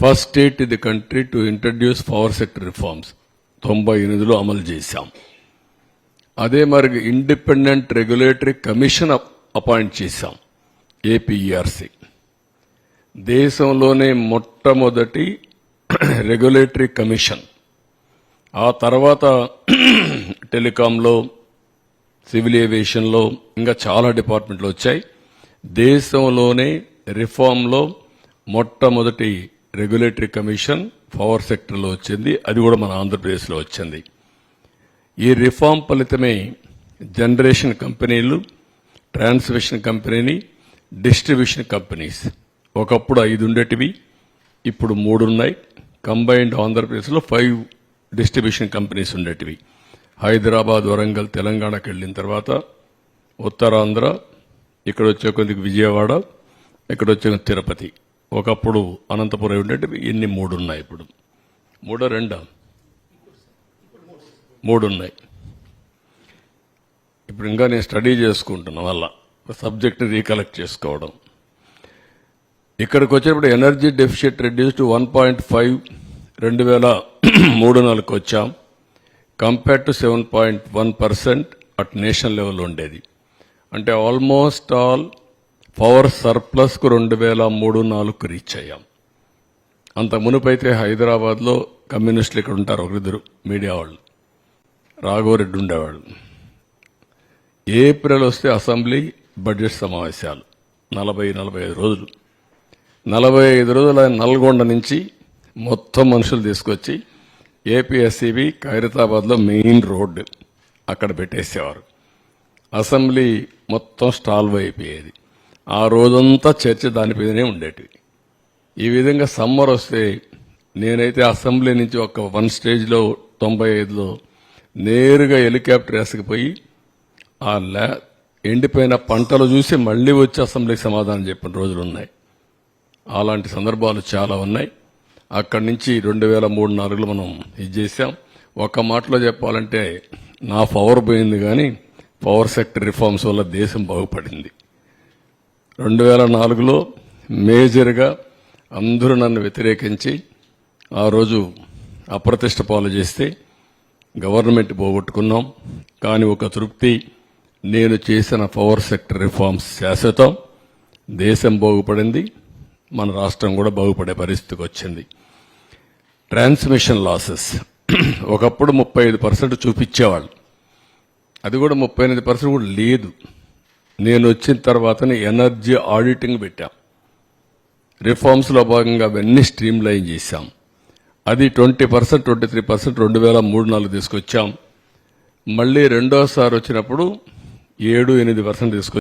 First state in the country to introduce power sector reforms తొంభై ఎనిమిదిలో అమలు చేశాం. అదే మరి ఇండిపెండెంట్ రెగ్యులేటరీ కమిషన్ అపాయింట్ చేశాం. ఏపీఈఆర్సి దేశంలోనే మొట్టమొదటి రెగ్యులేటరీ కమిషన్ ఆ తర్వాత టెలికాంలో సివిల్ ఏవియేషన్లో ఇంకా చాలా డిపార్ట్మెంట్లు వచ్చాయి. దేశంలోనే రిఫార్మ్లో మొట్టమొదటి రెగ్యులేటరీ కమిషన్ పవర్ సెక్టర్లో వచ్చింది. అది కూడా మన ఆంధ్రప్రదేశ్లో వచ్చింది. ఈ రిఫార్మ్ ఫలితమే జనరేషన్ కంపెనీలు ట్రాన్స్మిషన్ కంపెనీని డిస్ట్రిబ్యూషన్ కంపెనీస్. ఒకప్పుడు ఐదు ఉండేటివి ఇప్పుడు మూడు ఉన్నాయి. కంబైన్డ్ ఆంధ్రప్రదేశ్లో ఫైవ్ డిస్ట్రిబ్యూషన్ కంపెనీస్ ఉండేటివి. హైదరాబాద్ వరంగల్ తెలంగాణకు వెళ్ళిన తర్వాత ఉత్తరాంధ్ర ఇక్కడ వచ్చే కొద్దిగా విజయవాడ ఇక్కడ వచ్చే తిరుపతి. ఒకప్పుడు అనంతపురం ఉండేటివి ఇన్ని మూడు ఉన్నాయి ఇప్పుడు? మూడో రెండా? మూడు ఉన్నాయి ఇప్పుడు ఇంకా నేను స్టడీ చేసుకుంటున్న వల్ల సబ్జెక్ట్ రీకలెక్ట్ చేసుకోవడం. ఇక్కడికి వచ్చినప్పుడు energy deficit reduce to one point five రెండు వేల మూడు నాలుగు వచ్చాం. Compare to seven point one percent at national level ఉండేది. అంటే ఆల్మోస్ట్ ఆల్ పవర్ సర్ప్లస్కు రెండు వేల మూడు నాలుగుకు రీచ్ అయ్యాం. అంత మునుపైతే హైదరాబాద్లో కమ్యూనిస్టులు ఇక్కడ ఉంటారు ఒకరిద్దరు మీడియా వాళ్ళు. రాఘవరెడ్డి ఉండేవాళ్ళు. ఏప్రిల్ వస్తే అసెంబ్లీ బడ్జెట్ సమావేశాలు. నలభై నలభై ఐదు రోజులు. నలభై ఐదు రోజులు ఆయన నల్గొండ నుంచి మొత్తం మనుషులు తీసుకొచ్చి ఏపీఎస్సీబీ ఖైరతాబాద్లో మెయిన్ రోడ్డు అక్కడ పెట్టేసేవారు. అసెంబ్లీ మొత్తం స్టాల్వ్ అయిపోయేది ఆ రోజంతా చర్చ దానిపైనే ఉండేటివి. ఈ విధంగా సమ్మర్ వస్తే నేనైతే అసెంబ్లీ నుంచి ఒక వన్ స్టేజ్లో తొంభై ఐదులో నేరుగా హెలికాప్టర్ వేసుకుపోయి ఆ ల్యా ఎండిపోయిన పంటలు చూసి మళ్ళీ వచ్చి అసెంబ్లీకి సమాధానం చెప్పిన రోజులు ఉన్నాయి. అలాంటి సందర్భాలు చాలా ఉన్నాయి. అక్కడి నుంచి రెండు వేల మూడు నాలుగులో మనం ఇది చేసాం ఒక మాటలో చెప్పాలంటే నా పవర్ పోయింది కానీ పవర్ సెక్టర్ రిఫార్మ్స్ వల్ల దేశం బాగుపడింది. రెండు వేల నాలుగులో మేజర్గా అందరూ నన్ను వ్యతిరేకించి ఆ రోజు అప్రతిష్ట పాలు చేస్తే గవర్నమెంట్ పోగొట్టుకున్నాం. కానీ ఒక తృప్తి నేను చేసిన పవర్ సెక్టర్ రిఫార్మ్స్ శాశ్వతం. దేశం బాగుపడింది మన రాష్ట్రం కూడా బాగుపడే పరిస్థితికి వచ్చింది. Transmission losses. ఒకప్పుడు ముప్పై ఐదు పర్సెంట్ చూపించేవాళ్ళు. అది కూడా ముప్పై ఎనిమిది పర్సెంట్ కూడా లేదు. నేను వచ్చిన తర్వాతనే ఎనర్జీ ఆడిటింగ్ పెట్టాం. రిఫార్మ్స్లో భాగంగా అవన్నీ స్ట్రీమ్ లైన్ చేశాం. అది twenty percent twenty three percent రెండు వేల మూడు నాలుగు తీసుకొచ్చాం. మళ్ళీ రెండోసారి వచ్చినప్పుడు ఏడు ఎనిమిది పర్సెంట్ తీసుకొచ్చాం.